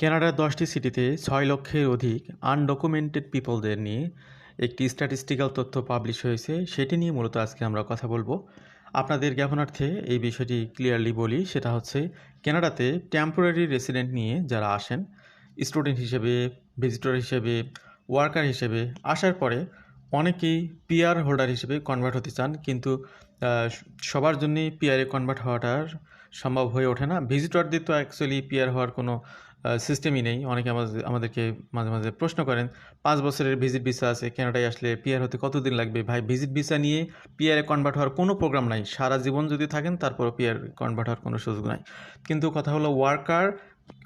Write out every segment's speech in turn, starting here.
কানাডার দশটি সিটিতে ছয় লক্ষের অধিক আনডকুমেন্টেড পিপলদের নিয়ে একটি স্ট্যাটিস্টিক্যাল তথ্য পাবলিশ হয়েছে, সেটি নিয়ে মূলত আজকে আমরা কথা বলব। আপনাদের জ্ঞাপনার্থে এই বিষয়টি ক্লিয়ারলি বলি, সেটা হচ্ছে কানাডাতে টেম্পোরারি রেসিডেন্ট নিয়ে যারা আসেন, স্টুডেন্ট হিসেবে, ভিজিটর হিসেবে, ওয়ার্কার হিসেবে আসার পরে অনেকেই পিআর হোল্ডার হিসেবে কনভার্ট হতে চান, কিন্তু সবার জন্যই পিআরে কনভার্ট হওয়াটার সম্ভব হয়ে ওঠে না। ভিজিটরদের তো অ্যাকচুয়ালি পিআর হওয়ার কোনো সিস্টেমই নেই। অনেকে আমাদের আমাদেরকে মাঝে মাঝে প্রশ্ন করেন, পাঁচ বছরের ভিজিট ভিসা আছে, কেনাটায় আসলে পিয়ার হতে কতদিন লাগবে? ভাই ভিজিট ভিসা নিয়ে পিআরে কনভার্ট হওয়ার কোনো প্রোগ্রাম নাই। সারা জীবন যদি থাকেন, তারপরও পিআর কনভার্ট হওয়ার কোনো সুযোগ নাই। কিন্তু কথা হলো ওয়ার্কার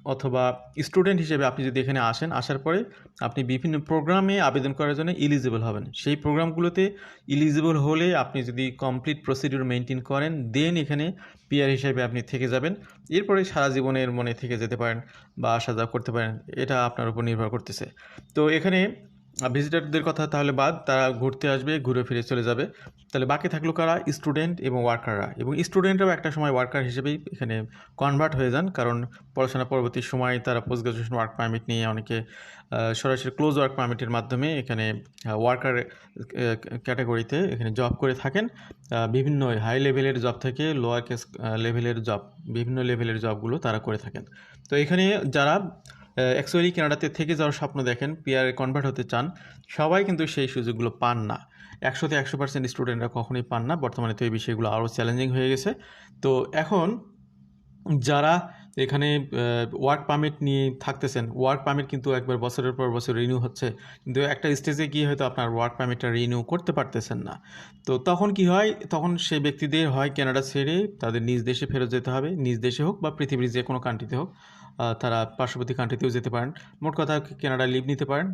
অথবা স্টুডেন্ট হিসেবে আপনি যদি এখানে আসেন, আসার পরে আপনি বিভিন্ন প্রোগ্রামে আবেদন করার জন্য ইলিজিবল হবেন। সেই প্রোগ্রামগুলোতে ইলিজিবল হলে আপনি যদি কমপ্লিট প্রসিডিউর মেনটেন করেন দেন এখানে পিয়ার হিসেবে আপনি থেকে যাবেন। এরপরে সারা জীবনের মনে থেকে যেতে পারেন বা আসা যাওয়া করতে পারেন। এটা আপনার উপর নির্ভর করতেছে। তো এখানে ভিজিটারদের কথা তাহলে বাদ, তারা ঘুরতে আসবে, ঘুরে ফিরে চলে যাবে। তাহলে বাকি থাকল কারা? স্টুডেন্ট এবং ওয়ার্কাররা এবং স্টুডেন্টরাও একটা সময় ওয়ার্কার হিসেবেই এখানে কনভার্ট হয়ে যান, কারণ পড়াশোনা পরবর্তী সময় তারা পোস্ট গ্রাজুয়েশন ওয়ার্ক পারমিট নিয়ে অনেকে সরাসরি ক্লোজ ওয়ার্ক পারমিটের মাধ্যমে এখানে ওয়ার্কার ক্যাটাগরিতে এখানে জব করে থাকেন। বিভিন্ন হাই লেভেলের জব থেকে লোয়ার কেস লেভেলের জব বিভিন্ন লেভেলের জবগুলো তারা করে থাকেন। তো এখানে যারা অ্যাকচুয়ালি কেনাডাতে থেকে যাওয়ার স্বপ্ন দেখেন পিয়ারে কনভার্ট হতে চান, সবাই কিন্তু সেই সুযোগগুলো পান না। একশোতে একশো পার্সেন্ট স্টুডেন্টরা কখনোই পান না, বর্তমানে তো এই বিষয়গুলো আরও চ্যালেঞ্জিং হয়ে গেছে। তো এখন যারা এখানে ওয়ার্ক পারমিট নিয়ে থাকতেছেন। ওয়ার্ক পারমিট কিন্তু একবার বছরের পর বছর রিনিউ হচ্ছে। কিন্তু একটা স্টেজে গিয়ে হয়তো আপনার ওয়ার্ক পারমিটটা রিনিউ করতে পারতেছেন না। তো তখন কি হয়? তখন সেই ব্যক্তিদের হয় কানাডা ছেড়ে তাদের নিজ দেশে ফেরত যেতে হবে। নিজ দেশে হোক বা পৃথিবীর যে কোনো কান্ট্রিতে হোক তারা পার্শ্ববর্তী কান্ট্রিতেও যেতে পারেন। মোট কথা কানাডা লিভ নিতে পারেন?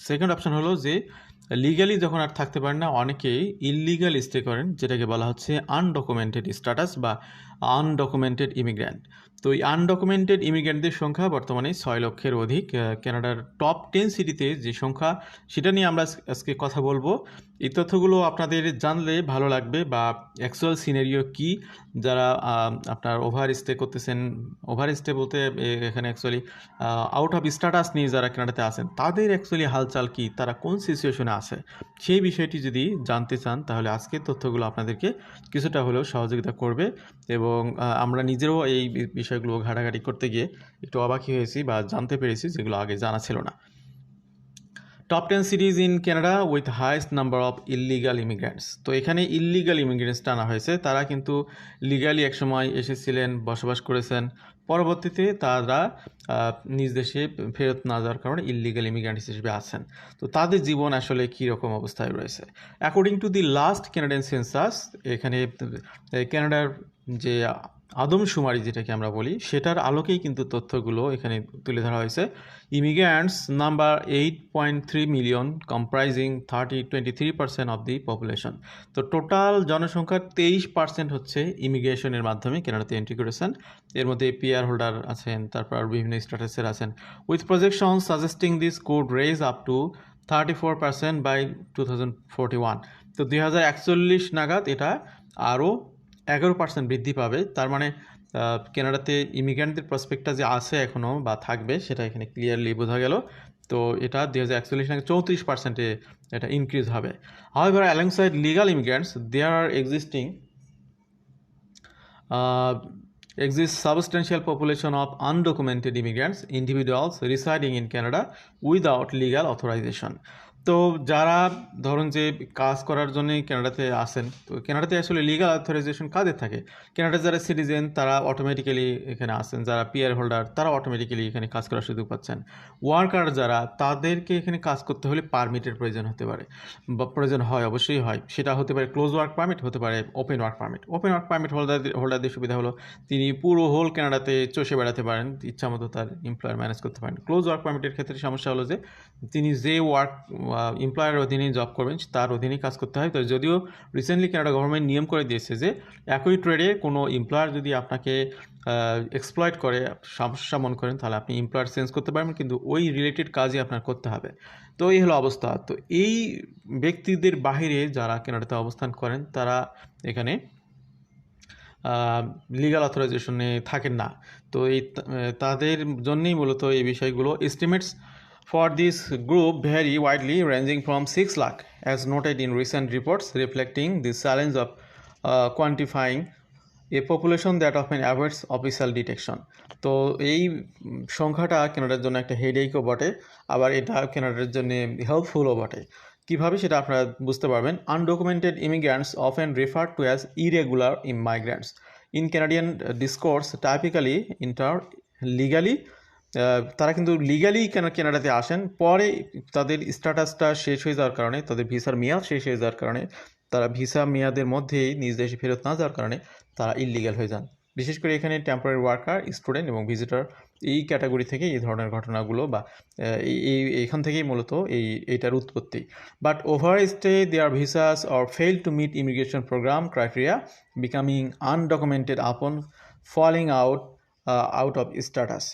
সেকেন্ড অপশন হলো যে লিগালি যখন আর থাকতে পারেন না, অনেকেই ইললিগাল স্টে করেন, যেটাকে বলা হচ্ছে আনডকুমেন্টেড স্ট্যাটাস বা আনডকুমেন্টেড ইমিগ্র্যান্ট তো এই আনডকুমেন্টেড ইমিগ্রেন্টদের সংখ্যা বর্তমানে ছয় লক্ষের অধিক ক্যানাডার কানাডার টপ টেন সিটিতে যে সংখ্যা, সেটা নিয়ে আমরা আজকে কথা বলব। এই তথ্যগুলো আপনাদের জানলে ভালো লাগবে বা অ্যাকচুয়াল সিনারিও কি? যারা আপনার ওভার স্টে করতেছেন ওভার স্টে বলতে এখানে অ্যাকচুয়ালি আউট অফ স্ট্যাটাস নিয়ে যারা কানাডাতে আছেন, তাদের অ্যাকচুয়ালি হালচাল কি? তারা কোন সিচুয়েশনে আছে? সেই বিষয়টি যদি জানতে চান, তাহলে আজকের তথ্যগুলো আপনাদেরকে কিছুটা হলেও সহযোগিতা করবে এবং আমরা নিজেরও এই বিষয়গুলো ঘাটাঘাটি করতে গিয়ে একটু অবাকই হয়েছি বা জানতে পেরেছি যেগুলো আগে জানা ছিল না। Top ten cities in Canada with highest number of illegal immigrants তো এখানে ইললিগাল ইমিগ্রেন্টস টানা হয়েছে। তারা কিন্তু লিগালি একসময় এসেছিলেন বসবাস করেছেন। পরবর্তীতে তারা নিজ দেশে ফেরত না যাওয়ার কারণে ইললিগাল ইমিগ্রেন্ট হিসেবে আছেন। তো তাদের জীবন আসলে কী রকম অবস্থায় রয়েছে? According to the last Canadian census এখানে আহ, কানাডার যে আদমশুমারি যেটাকে আমরা বলি, সেটার আলোকেই কিন্তু তথ্যগুলো এখানে তুলে ধরা হয়েছে। Immigrants number eight point three million comprising thirty twenty three percent of the population তো টোটাল জনসংখ্যার তেইশ পার্সেন্ট হচ্ছে ইমিগ্রেশনের মাধ্যমে, কেনাডাতে এন্ট্রি করেছেন। এর মধ্যে পিআর হোল্ডার আছেন, তারপর বিভিন্ন স্ট্যাটাসের আছেন। With projection suggesting this could raise up to thirty four percent by two thousand forty one তো দুই হাজার একচল্লিশ নাগাদ এটা আরও এগারো পার্সেন্ট বৃদ্ধি পাবে। তার মানে কানাডাতে ইমিগ্রেন্টদের প্রসপেক্টটা যে আছে এখনও বা থাকবে সেটা এখানে ক্লিয়ারলি বোঝা গেল। তো এটা দুই হাজার একচল্লিশ নাগাদ চৌত্রিশ পার্সেন্টে এটা ইনক্রিজ হবে। However alongside legal immigrants there are existing exists substantial population of undocumented immigrants, individuals residing in Canada without legal authorization. তো যারা ধরুন যে কাজ করার জন্য কানাডাতে আসেন, তো কানাডাতে আসলে লিগাল অথরাইজেশন কাদের থাকে? কানাডার যারা সিটিজেন তারা অটোমেটিক্যালি এখানে আসেন। যারা পিয়ার হোল্ডার তারা অটোমেটিক্যালি এখানে কাজ করার সুযোগ পাচ্ছেন। ওয়ার্কার যারা, তাদেরকে এখানে কাজ করতে হলে পারমিটের প্রয়োজন হতে পারে। বা প্রয়োজন হয়, অবশ্যই হয়। সেটা হতে পারে ক্লোজ ওয়ার্ক পারমিট হতে পারে open work permit open work permit holder হোল্ডারদের সুবিধা হলো, তিনি পুরো হোল কানাডাতে চষে বেড়াতে পারেন ইচ্ছা মতো তার এমপ্লয়ার ম্যানেজ করতে পারেন। ক্লোজ ওয়ার্ক পারমিটের ক্ষেত্রে সমস্যা হলো যে, তিনি যে ওয়ার্ক এমপ্লয়ারের অধীনে জব করবেন, তার অধীনেই কাজ করতে হয়। তো যদিও রিসেন্টলি কানাডা গভর্নমেন্ট নিয়ম করে দিয়েছে যে, একই ট্রেডে কোনো এমপ্লয়ার যদি আপনাকে এক্সপ্লয়েট করে, সমস্যা মনে করেন, তাহলে আপনি এমপ্লয়ার চেঞ্জ করতে পারবেন, কিন্তু ওই রিলেটেড কাজই আপনার করতে হবে। তো এই হলো অবস্থা। তো এই ব্যক্তিদের বাহিরে যারা কানাডাতে অবস্থান করেন, তারা এখানে লিগাল অথরাইজেশনে থাকেন না। তো এই তাদের জন্যেই মূলত এই বিষয়গুলো estimates for this group vary widely ranging from six lakh as noted in recent reports reflecting the challenge of quantifying a population that of an avoids official detection তো এই সংখ্যাটা কেনাডার জন্য একটা হেডেকও বটে, আবার এটা কেনাডার জন্য হেল্পফুলও বটে। কীভাবে সেটা আপনারা বুঝতে পারবেন? Undocumented immigrants often refer to as irregular immigrants in Canadian discourse typically inter legally তারা কিন্তু লিগালি কেন কেনাডাতে আসেন? পরে তাদের স্ট্যাটাসটা শেষ হয়ে যাওয়ার কারণে, তাদের ভিসার মেয়াদ শেষ হয়ে যাওয়ার কারণে, তারা ভিসা মেয়াদের মধ্যেই নিজ দেশে ফেরত না যাওয়ার কারণে তারা ইলিগাল হয়ে যান। বিশেষ করে এখানে টেম্পোরারি ওয়ার্কার স্টুডেন্ট এবং ভিজিটার এই ক্যাটাগরি থেকে এই ধরনের ঘটনাগুলো বা এই এইখান থেকেই মূলত এই এইটার উৎপত্তি। But over stay their visas or fail to meet immigration program criteria becoming undocumented upon falling out out of status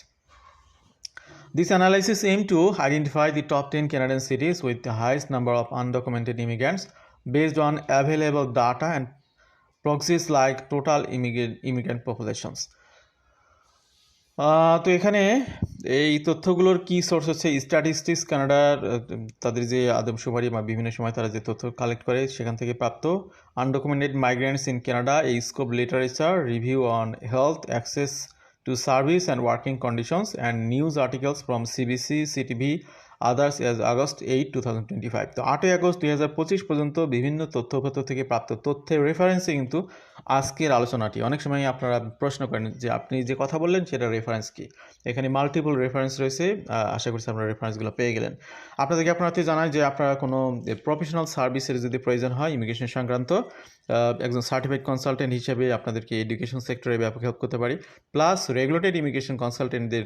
This analysis aimed to identify the top 10 Canadian cities with the highest number of undocumented immigrants based on available data and proxies like total immigrant, immigrant populations. তো এখানে এই তথ্যগুলোর কি source হচ্ছে statistics কানাডার তাদের যে আদমশুমারি বা বিভিন্ন সময় তারা যে তথ্য কালেক্ট করে সেখান থেকে প্রাপ্ত আনডকুমেন্টেড মাইগ্রেন্টস ইন কানাডা এই scope literature review on health access to service and working conditions and news articles from CBC, CTV, others as August eight two thousand twenty five তো আটই আগস্ট দুই হাজার পঁচিশ পর্যন্ত বিভিন্ন তথ্যপত্র থেকে প্রাপ্ত তথ্যের রেফারেন্সে কিন্তু আজকের আলোচনাটি। অনেক সময় আপনারা প্রশ্ন করেন যে আপনি যে কথা বললেন সেটা রেফারেন্স কি? এখানে মাল্টিপল রেফারেন্স রয়েছে আশা করছি আপনারা রেফারেন্সগুলো পেয়ে গেলেন। আপনাদেরকে আপনাদের জানাই যে আপনারা কোনো প্রফেশনাল সার্ভিসের যদি প্রয়োজন হয় ইমিগ্রেশন সংক্রান্ত একজন সার্টিফাইড কনসালটেন্ট হিসেবে আপনাদেরকে এডুকেশন সেক্টরে ব্যাপক হেল্প করতে পারি। প্লাস রেগুলেটেড ইমিগ্রেশন কনসালটেন্টদের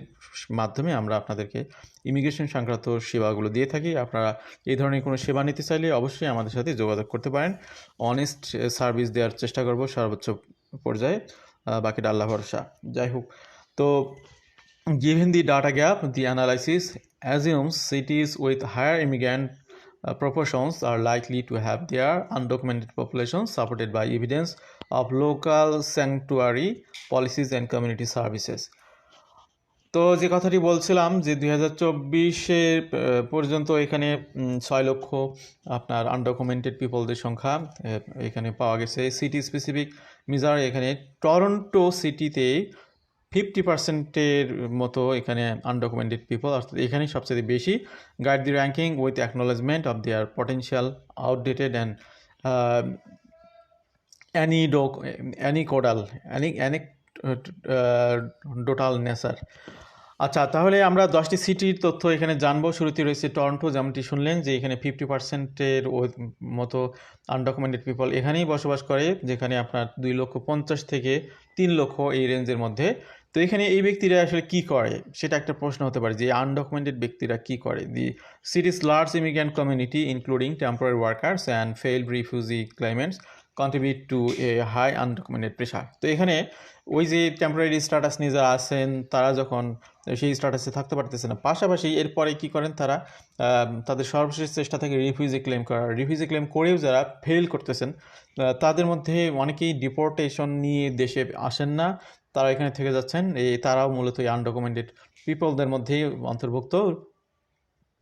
মাধ্যমে আমরা আপনাদেরকে ইমিগ্রেশন সংক্রান্ত সেবাগুলো দিয়ে থাকি। আপনারা এই ধরনের কোনো সেবা নিতে চাইলে অবশ্যই আমাদের সাথে যোগাযোগ করতে পারেন। অনেস্ট সার্ভিস দেওয়ার চেষ্টা করব সর্বোচ্চ পর্যায়ে বাকি ডাল্লা ভরসা। যাই হোক, তো given the data gap, the analysis assumes cities with higher immigrant proportions are likely to have their undocumented population supported by evidence of local sanctuary policies and community services. তো যে কথাটি বলছিলাম যে দুই হাজার চব্বিশে পর্যন্ত এখানে ছয় লক্ষ আপনার আনডকুমেন্টেড পিপলদের সংখ্যা এখানে পাওয়া গেছে। সিটি স্পেসিফিক মিজার এখানে টরন্টো সিটিতে ফিফটি পার্সেন্টের মতো এখানে আনডকুমেন্টেড পিপল অর্থাৎ এখানেই সবচেয়ে বেশি। Guide the ranking with acknowledgement of their potential outdated and অ্যানিডোক anecdotal Annie anecdotal nature আচ্ছা তাহলে আমরা দশটি সিটির তথ্য এখানে জানব। শুরুতে রয়েছে টরন্টো, যেমনটি শুনলেন যে এখানে ফিফটি পার্সেন্টের মতো আনডকুমেন্টেড পিপল এখানেই বসবাস করে, যেখানে আপনার দুই লক্ষ পঞ্চাশ থেকে তিন লক্ষ এই রেঞ্জের মধ্যে। তো এখানে এই ব্যক্তিরা আসলে কি করে? সেটা একটা প্রশ্ন হতে পারে যে আনডকুমেন্টেড ব্যক্তিরা কি করে? The cities large immigrant community including temporary workers and failed refugee claimants contribute to a high undocumented pressure তো এখানে ওই যে টেম্পোরারি স্ট্যাটাস নিয়ে যারা আছেন, তারা যখন সেই স্ট্যাটাসে থাকতে পারতেছে না, পাশাপাশি এরপরে কি করেন তারা তাদের সর্বশেষ চেষ্টা থেকে রিফিউজি ক্লেম করার রিফিউজি ক্লেম করেও যারা ফেল করতেছেন তাদের মধ্যে অনেকেই ডিপোর্টেশন নিয়ে দেশে আসেন না, তারা এখানে থেকে যাচ্ছেন এই তারাও মূলত এই আনডকুমেন্টেড পিপলদের মধ্যেই অন্তর্ভুক্ত।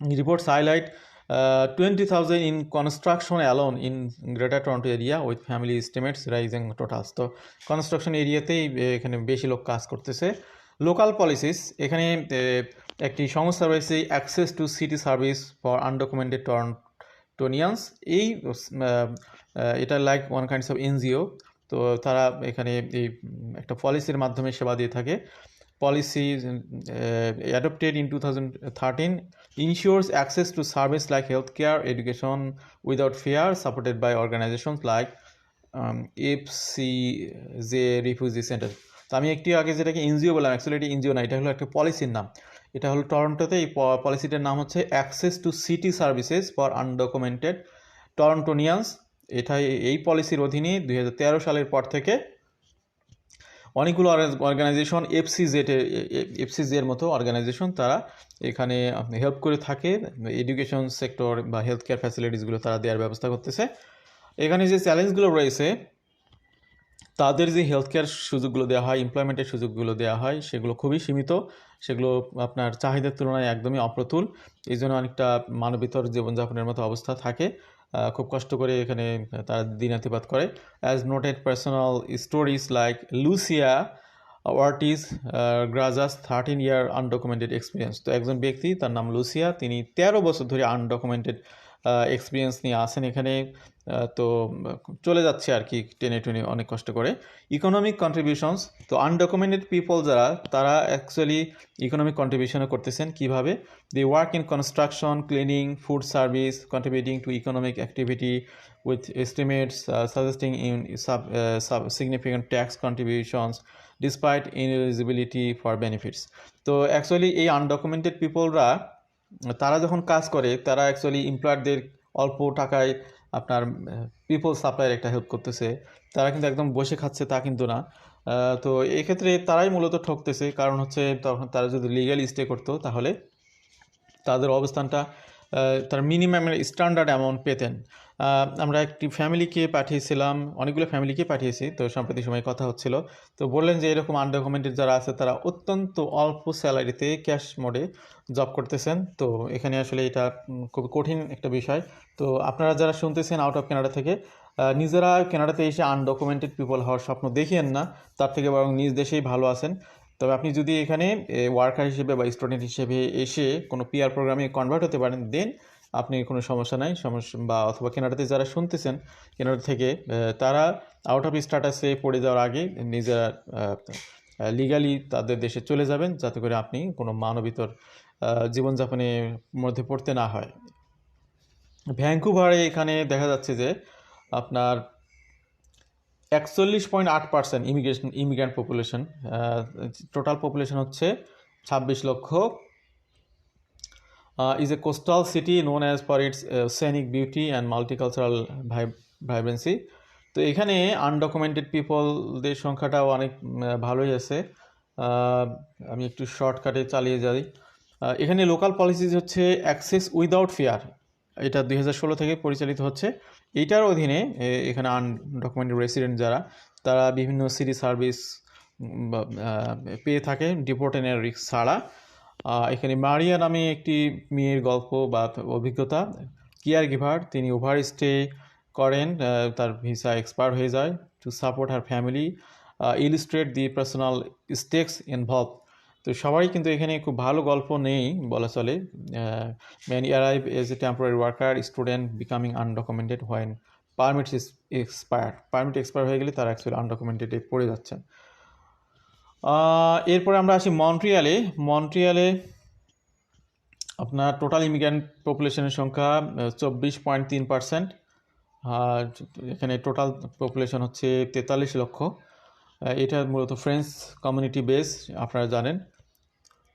Reports highlight uh, 20,000 in construction alone in Greater Toronto area with family estimates rising totals. তো কনস্ট্রাকশন এরিয়াতেই এখানে বেশি লোক কাজ করতেছে। লোকাল পলিসিস এখানে একটি সংস্থা রয়েছে access to city service for undocumented Torontonians এই এটা like one kinds of NGO তো তারা এখানে এই একটা পলিসির মাধ্যমে সেবা দিয়ে থাকে। Policy uh, adopted in 2013 ensures access to service like healthcare education without fear supported by organizations like um, FCJ Refugee Center. তো আমি একটু আগে যেটাকে এনজিও বললাম অ্যাকচুয়ালি এটা এনজিও না এটা হলো একটা পলিসির নাম। এটা হলো টরন্টোতে এই পলিসিটার নাম হচ্ছে access to city services for undocumented Torontonians এটা এই পলিসির অধীনে দুই হাজার তেরো সালের পর থেকে অনেকগুলো অর্গানাইজেশন এফসিজেড এফসিজের মতো অর্গানাইজেশন তারা এখানে হেল্প করে থাকে। এডুকেশন সেক্টর বা হেলথ কেয়ার ফ্যাসিলিটিসগুলো তারা দেওয়ার ব্যবস্থা করতেছে। এখানে যে চ্যালেঞ্জগুলো রয়েছে, তাদের যে হেলথ কেয়ার সুযোগগুলো দেওয়া হয় এমপ্লয়মেন্টের সুযোগগুলো দেওয়া হয়, সেগুলো খুবই সীমিত। সেগুলো আপনার চাহিদার তুলনায় একদমই অপ্রতুল। এই জন্য অনেকটা মানবিতর জীবনযাপনের মতো অবস্থা থাকে। খুব কষ্ট করে এখানে তার দিন দিনাতিপাত করে। As noted personal stories like Lucia Wartis Grajas thirteen year undocumented experience তো একজন ব্যক্তি, তার নাম লুসিয়া তিনি তেরো বছর ধরে আনডকুমেন্টেড এক্সপিরিয়েন্স নিয়ে আসেন এখানে তো চলে যাচ্ছে আর কি টেনে টেনে অনেক কষ্ট করে। ইকোনমিক কন্ট্রিবিউশনস তো আনডকুমেন্টেড পিপল যারা, তারা অ্যাকচুয়ালি ইকোনমিক কন্ট্রিবিউশনও করতেছেন কীভাবে? The work in construction cleaning food service contributing to economic activity with estimates suggesting in sub sub significant tax contributions despite ineligibility for benefits তো অ্যাকচুয়ালি এই undocumented পিপলরা তারা যখন কাজ করে, তারা অ্যাকচুয়ালি এমপ্লয়ারদের অল্প টাকায় আপনার পিপল সাপ্লাইয়ের একটা হেল্প করতেছে। তারা কিন্তু একদম বসে খাচ্ছে তা কিন্তু না। তো এক্ষেত্রে তারাই মূলত ঠকতেছে। কারণ হচ্ছে, তখন তারা যদি লিগ্যাল স্টে করতো, তাহলে তাদের অবস্থানটা তার মিনিমাম স্ট্যান্ডার্ড অ্যামাউন্ট পেতেন। আমরা একটি ফ্যামিলিকে পাঠিয়েছিলাম, অনেকগুলো ফ্যামিলিকে পাঠিয়েছি, তো সাম্প্রতিক সময় কথা হচ্ছিল। তো বললেন যে এরকম আনডকুমেন্টেড যারা আছে, তারা অত্যন্ত অল্প স্যালারিতে ক্যাশ মোডে জব করতেছেন। তো এখানে আসলে এটা খুব কঠিন একটা বিষয়। তো আপনারা যারা শুনতেছেন আউট অফ কানাডা থেকে নিজেরা কানাডাতে এসে আনডকুমেন্টেড পিপল হওয়ার স্বপ্ন দেখিয়েন না। তার থেকে বরং নিজ দেশেই ভালো আছেন। তবে আপনি যদি এখানে ওয়ার্কার হিসেবে বা স্টুডেন্ট হিসেবে এসে কোনো পিআর প্রোগ্রামে কনভার্ট হতে পারেন দেন আপনি কোনো সমস্যা নাই। সমস্যা, বা অথবা কেনাডাতে যারা শুনতেছেন কেনাডা থেকে তারা আউট অফ স্ট্যাটাসে পড়ে যাওয়ার আগে নিজেরা লিগালি তাদের দেশে চলে যাবেন, যাতে করে আপনি কোনো মানবিতর জীবনযাপনের মধ্যে পড়তে না হয়। ভ্যাঙ্কুভারে এখানে দেখা যাচ্ছে যে আপনার একচল্লিশ পয়েন্ট আট percent immigration, immigrant population total population হচ্ছে ছাব্বিশ লক্ষ। Is a coastal city known as for its scenic beauty and multicultural vibrancy তো এখানে আনডকুমেন্টেড পিপলদের সংখ্যাটাও অনেক ভালোই আছে। আমি একটু শর্টকাটে চালিয়ে যাই। এখানে লোকাল পলিসিস হচ্ছে অ্যাক্সেস উইদাউট ফেয়ার এটা দুই হাজার ষোলো থেকে পরিচালিত হচ্ছে। এইটার অধীনে এখানে আনডকুমেন্টেড রেসিডেন্ট যারা, তারা বিভিন্ন সিটি সার্ভিস পেয়ে থাকে ডিপোর্টেনের রিক্স ছাড়া। এখানে মারিয়া নামে একটি মেয়ের গল্প বা অভিজ্ঞতা কেয়ার গিভার তিনি ওভার স্টে করেন তার ভিসা এক্সপায়ার হয়ে যায় to support her family illustrate the personal stakes involve তো সবাই কিন্তু এখানে খুব ভালো গল্প নেই বলা চলে। Man arrive as a temporary worker student becoming undocumented when permit expire permit expire হয়ে গেলে তারা অ্যাকচুয়ালি আনডকুমেন্টেডে পড়ে যাচ্ছেন। এরপরে আমরা আসি মন্ট্রিয়ালে। মন্ট্রিয়ালে আপনার টোটাল ইমিগ্রেন্ট পপুলেশনের সংখ্যা চব্বিশ পয়েন্ট তিন পার্সেন্ট আর এখানে টোটাল পপুলেশন হচ্ছে তেতাল্লিশ লক্ষ। এটা মূলত ফ্রেঞ্চ কমিউনিটি বেস আপনারা জানেন।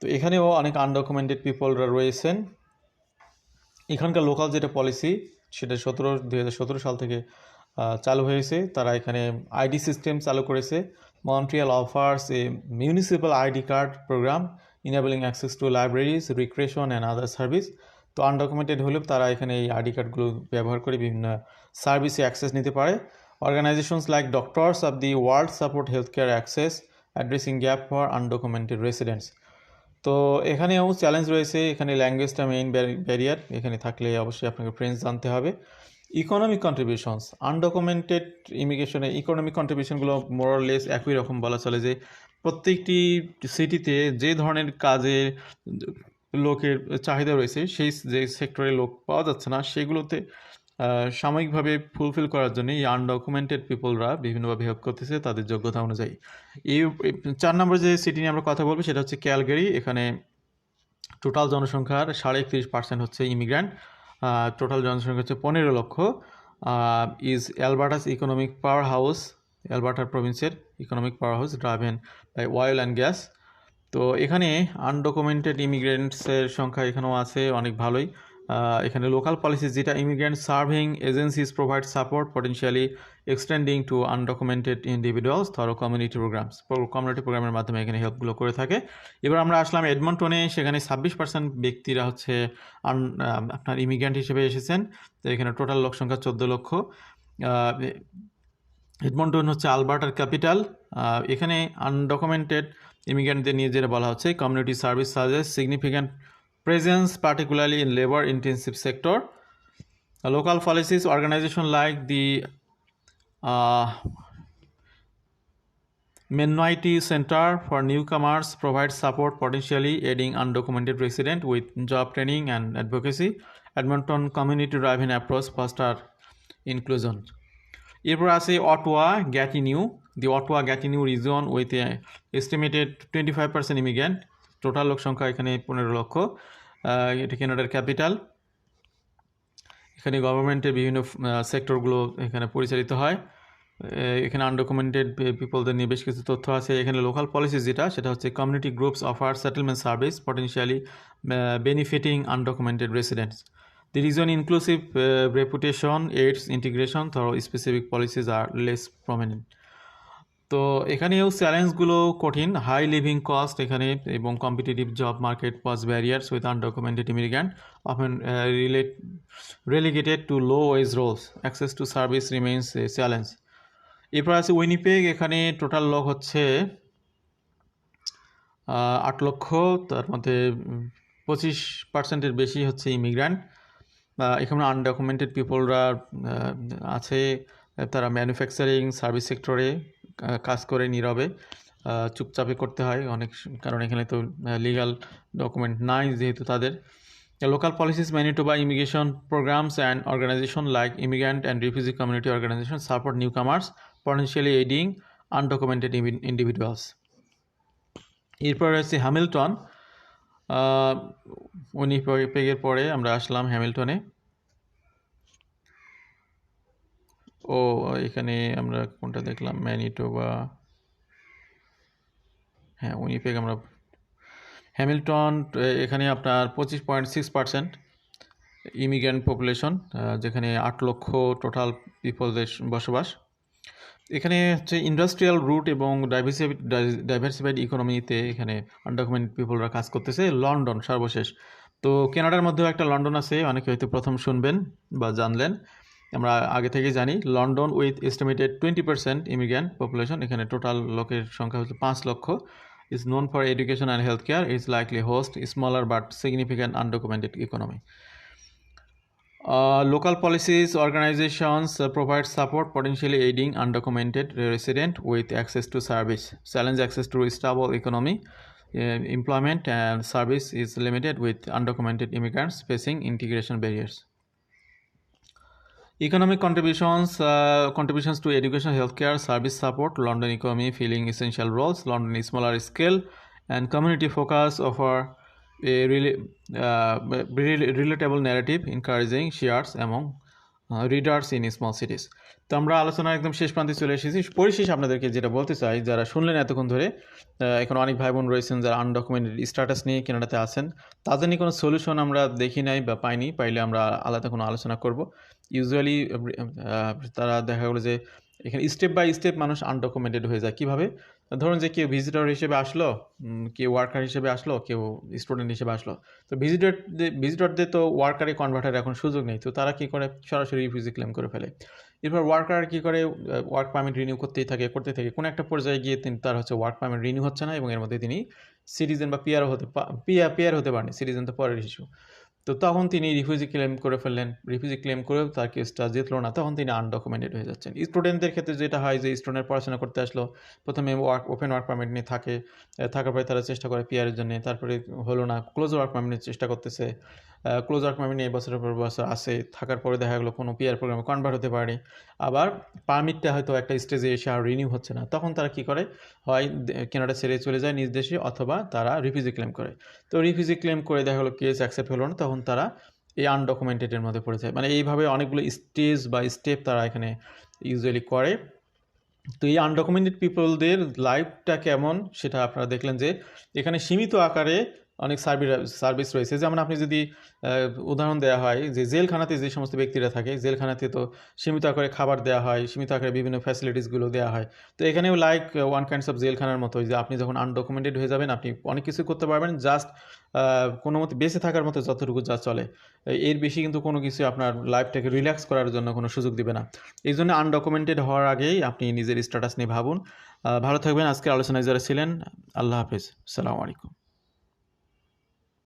তো এখানেও অনেক আনডকুমেন্টেড পিপলরা রয়েছেন। এখানকার লোকাল যেটা পলিসি সেটা সতেরো দু সাল থেকে চালু হয়েছে। তারা এখানে আইডি সিস্টেম চালু করেছে। Montreal offers a municipal ID card program enabling access to libraries recreation and other service তো আনডকুমেন্টেড হলেও তারা এখানে এই আইডি কার্ডগুলো ব্যবহার করে বিভিন্ন সার্ভিসে অ্যাক্সেস নিতে পারে। Like doctors of the world support health care access addressing gap for undocumented residents তো এখানেও চ্যালেঞ্জ রয়েছে, এখানে ল্যাঙ্গুয়েজটা মেইন ব্যারিয়ার এখানে থাকলে অবশ্যই আপনাকে ফ্রেঞ্চ জানতে হবে। ইকোনমিক কন্ট্রিবিউশনস আনডকুমেন্টেড ইমিগ্রেশনে ইকোনমিক কন্ট্রিবিউশনগুলো মোরলেস একই রকম বলা চলে যে, প্রত্যেকটি সিটিতে যে ধরনের কাজে লোকের চাহিদা রয়েছে, সেই যে সেক্টরে লোক পাওয়া যাচ্ছে না, সেগুলোতে সাময়িকভাবে ফুলফিল করার জন্য এই আনডকুমেন্টেড পিপলরা বিভিন্নভাবে হেল্প করতেছে তাদের যোগ্যতা অনুযায়ী। এই চার নম্বর যে সিটি নিয়ে আমরা কথা বলব সেটা হচ্ছে ক্যালগেরি, এখানে টোটাল জনসংখ্যার সাড়ে একত্রিশ পার্সেন্ট হচ্ছে ইমিগ্র্যান্ট টোটাল জনসংখ্যা হচ্ছে পনেরো লক্ষ is Alberta's economic power house অ্যালবার্টার প্রভিন্সের economic power house driven by oil and gas তো এখানে আনডকুমেন্টেড ইমিগ্রেন্টসের সংখ্যা এখানেও আছে, অনেক ভালোই। এখানে লোকাল পলিসিস যেটা immigrant serving agencies provide support potentially extending to undocumented individuals ধরো কমিউনিটি প্রোগ্রামস কমিউনিটি প্রোগ্রামের মাধ্যমে এখানে হেল্পগুলো করে থাকে। এবার আমরা আসলাম এডমন্টনে সেখানে ছাব্বিশ পার্সেন্ট ব্যক্তিরা হচ্ছে আপনার ইমিগ্রেন্ট হিসেবে এসেছেন। তো এখানে টোটাল লোক সংখ্যা চোদ্দ লক্ষ। এডমন্টন হচ্ছে আলবার্টার ক্যাপিটাল। এখানে আনডকুমেন্টেড ইমিগ্রেন্টদের নিয়ে যেটা বলা হচ্ছে community service such as significant presence particularly in labour intensive sector local policies organization like the Mennonite Center for Newcomers provides support potentially aiding undocumented resident with job training and advocacy. Edmonton community driven approach foster inclusion. এরপর আছে Ottawa Gatineau the Ottawa Gatineau region with estimated twenty five percent immigrant total লোক সংখ্যা এখানে পনেরো লক্ষ এটা কানাডার capital এখানে গভর্নমেন্টের বিভিন্ন সেক্টরগুলো এখানে পরিচালিত হয়। এখানে আনডকুমেন্টেড পিপলদের নিয়ে বেশ কিছু তথ্য আছে। এখানে লোকাল পলিসি যেটা, সেটা হচ্ছে community groups offer settlement service potentially benefiting undocumented residents the region inclusive reputation aids integration ধরো specific policies are less prominent তো এখানেও চ্যালেঞ্জগুলো কঠিন। হাই লিভিং কস্ট এখানে এবং competitive job market pose barriers with undocumented immigrant often relate relegated to low wage roles access to service remains a challenge এরপর আছে Winnipeg এখানে টোটাল লোক হচ্ছে আট লক্ষ, তার মধ্যে পঁচিশ পার্সেন্টের বেশি হচ্ছে ইমিগ্রান্ট এখানে আনডকুমেন্টেড পিপলরা আছে, তারা ম্যানুফ্যাকচারিং সার্ভিস সেক্টরে কাজ করে নীরবে চুপচাপে করতে হয়। অনেক কারণ এখানে তো লিগাল ডকুমেন্ট নাই যেহেতু তাদের। Local policies Manitoba immigration programs and organization like immigrant and refugee community organization support newcomers potentially aiding undocumented individuals এরপর রয়েছে হ্যামিল্টন উইনিপেগের পরে আমরা আসলাম হ্যামিল্টনে ও, এখানে আমরা কোনটা দেখলাম? ম্যানিটোবা হ্যাঁ উইনিপেগ আমরা। হ্যামিল্টন এখানে আপনার পঁচিশ point six percent immigrant population যেখানে আট লক্ষ টোটাল পিপলদের বসবাস। এখানে হচ্ছে ইন্ডাস্ট্রিয়াল রুট এবং ডাইভার্সিফাইড ইকোনমিতে এখানে আনডকুমেন্ট পিপলরা কাজ করতেছে। লন্ডন সর্বশেষ। তো কেনাডার মধ্যেও একটা লন্ডন আছে, অনেকে হয়তো প্রথম শুনবেন বা জানলেন। আমরা আগে থেকে জানি London with estimated twenty percent immigrant population এখানে টোটাল লোকের সংখ্যা হচ্ছে পাঁচ লক্ষ is known for education and health care is likely host smaller but significant undocumented economy local policies organizations provide support potentially aiding undocumented resident with access to service challenge access to stable economy employment and service is limited with undocumented immigrants facing integration barriers Economic contributions, uh, contributions to education, healthcare, service support, London economy filling essential roles, London smaller scale, and community focus offer a really uh, really relatable narrative encouraging shares among uh, readers in small cities. তো আমরা আলোচনার একদম শেষ প্রান্তে চলে এসেছি। পরিশেষ আপনাদেরকে যেটা বলতে চাই, যারা শুনলেন এতক্ষণ ধরে এখন অনেক ভাই বোন রয়েছেন যারা আনডকুমেন্টেড স্ট্যাটাস নিয়ে কেনাডাতে আছেন, তাদের নিয়ে কোনো সলিউশন আমরা দেখি নাই বা পাইনি, পাইলে আমরা আলাদা কোনো আলোচনা করব। ইউজুয়ালি তারা দেখা গেলো যে এখানে স্টেপ বাই স্টেপ মানুষ আনডকুমেন্টেড হয়ে যায়। কীভাবে? ধরুন যে কেউ ভিজিটর হিসেবে আসলো কেউ ওয়ার্কার হিসেবে আসলো, কেউ স্টুডেন্ট হিসেবে আসলো। তো ভিজিটর ভিজিটরদের তো ওয়ার্কারে কনভার্টার এখন সুযোগ নেই। তো তারা কি করে? সরাসরি রিফিউজি ক্লেম করে ফেলে। এরপর ওয়ার্কার কি করে ওয়ার্ক পারমিট রিনিউ করতেই থাকে করতে থাকে। কোনো একটা পর্যায়ে গিয়ে তিনি, তার হচ্ছে ওয়ার্ক পারমিট রিনিউ হচ্ছে না এবং এর মধ্যে তিনি সিটিজেন বা পিয়ারও হতে পিয়ার পিয়ার হতে পারেন সিটিজেন তো পরের ইস্যু তো তখন তিনি রিফিউজি ক্লেম করে ফেললেন। রিফিউজি ক্লেম করেও তার কেসটা জিতলো না। তখন তিনি আনডকুমেন্টেড হয়ে যাচ্ছেন। স্টুডেন্টদের ক্ষেত্রে যেটা হয় যে স্টুডেন্ট পড়াশোনা করতে আসলো, প্রথমে ওয়ার্ক ওপেন ওয়ার্ক পারমিট নিয়ে থাকে, থাকার পরে তারা চেষ্টা করে পিয়ারের জন্য, তারপরে হলো না ক্লোজ ওয়ার্ক পারমিটের চেষ্টা করতেছে। ক্লোজ ওয়ার্ক পারমিট নিয়ে বছরের পর বছর আসে থাকার পরে দেখা গেলো কোনো পিয়ার প্রোগ্রামে কনভার্ট হতে পারে। আবার পারমিটটা হয়তো একটা স্টেজে এসে আর রিনিউ হচ্ছে না। তখন তারা কি করে? হয় কেনাডা ছেড়ে চলে যায় নিজ দেশে অথবা তারা রিফিউজি ক্লেম করে। তো রিফিউজি ক্লেম করে দেখা গেলো কেস অ্যাকসেপ্ট হলো না, তখন তারা এই আনডকুমেন্টেডের মধ্যে পড়ে যায় মানে এইভাবে অনেকগুলো স্টেজ বা স্টেপ তারা এখানে ইউজুয়ালি করে। তো এই আনডকুমেন্টেড পিপলদের লাইফটা কেমন? সেটা আপনারা দেখলেন যে, এখানে সীমিত আকারে অনেক সার্ভিস সার্ভিস রয়েছে। যেমন আপনি যদি উদাহরণ দেওয়া হয় যে জেলখানাতে যে সমস্ত ব্যক্তিরা থাকে, জেলখানাতে তো সীমিত আকারে খাবার দেওয়া হয়, সীমিত আকারে বিভিন্ন ফ্যাসিলিটিসগুলো দেওয়া হয়। তো এখানেও লাইক ওয়ান কাইন্ডস অফ জেলখানার মতো যে আপনি যখন আনডকুমেন্টেড হয়ে যাবেন, আপনি অনেক কিছু করতে পারবেন জাস্ট কোনো মতে বেঁচে থাকার মতো যতটুকু যা চলে, এর বেশি কিন্তু কোনো কিছু আপনার লাইফটাকে রিল্যাক্স করার জন্য কোনো সুযোগ দিবে না। এই জন্য আনডকুমেন্টেড হওয়ার আগেই আপনি নিজের স্ট্যাটাস নিয়ে ভাবুন। ভালো থাকবেন। আজকের আলোচনায় যারা ছিলেন, আল্লাহ হাফিজ। সালামু আলাইকুম।